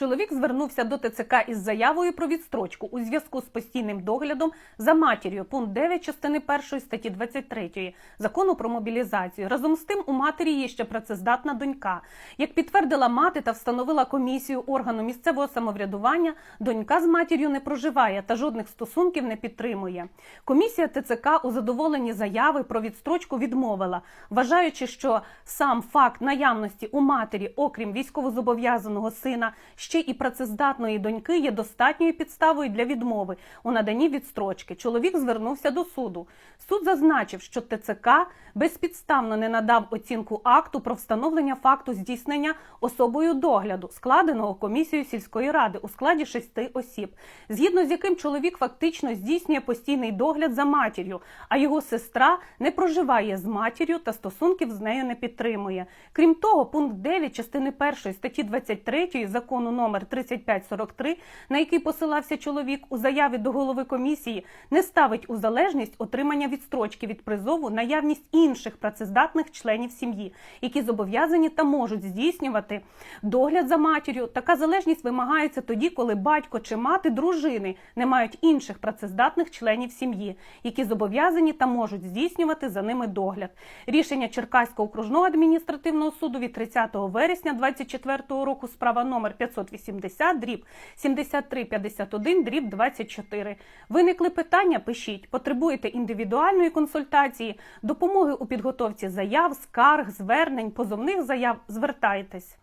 Чоловік звернувся до ТЦК із заявою про відстрочку у зв'язку з постійним доглядом за матір'ю. Пункт 9 частини 1 статті 23 закону про мобілізацію. Разом з тим у матері є ще працездатна донька. Як підтвердила мати та встановила комісію органу місцевого самоврядування, донька з матір'ю не проживає та жодних стосунків не підтримує. Комісія ТЦК у задоволенні заяви про відстрочку відмовила, вважаючи, що сам факт наявності у матері, окрім військовозобов'язаного сина, ще і працездатної доньки є достатньою підставою для відмови у наданні відстрочки. Чоловік звернувся до суду. Суд зазначив, що ТЦК безпідставно не надав оцінку акту про встановлення факту здійснення особою догляду, складеного комісією сільської ради у складі шести осіб, згідно з яким чоловік фактично здійснює постійний догляд за матір'ю, а його сестра не проживає з матір'ю та стосунків з нею не підтримує. Крім того, пункт 9 частини 1 статті 23 закону номер 3543, на який посилався чоловік у заяві до голови комісії, не ставить у залежність отримання відстрочки від призову наявність інших працездатних членів сім'ї, які зобов'язані та можуть здійснювати догляд за матір'ю. Така залежність вимагається тоді, коли батько чи мати дружини не мають інших працездатних членів сім'ї, які зобов'язані та можуть здійснювати за ними догляд. Рішення Черкаського окружного адміністративного суду від 30 вересня 2024 року справа номер 580 дріб 7351 дріб 24. Виникли питання? Пишіть. Потребуєте індивідуальної консультації, допомоги у підготовці заяв, скарг, звернень, позовних заяв? Звертайтесь.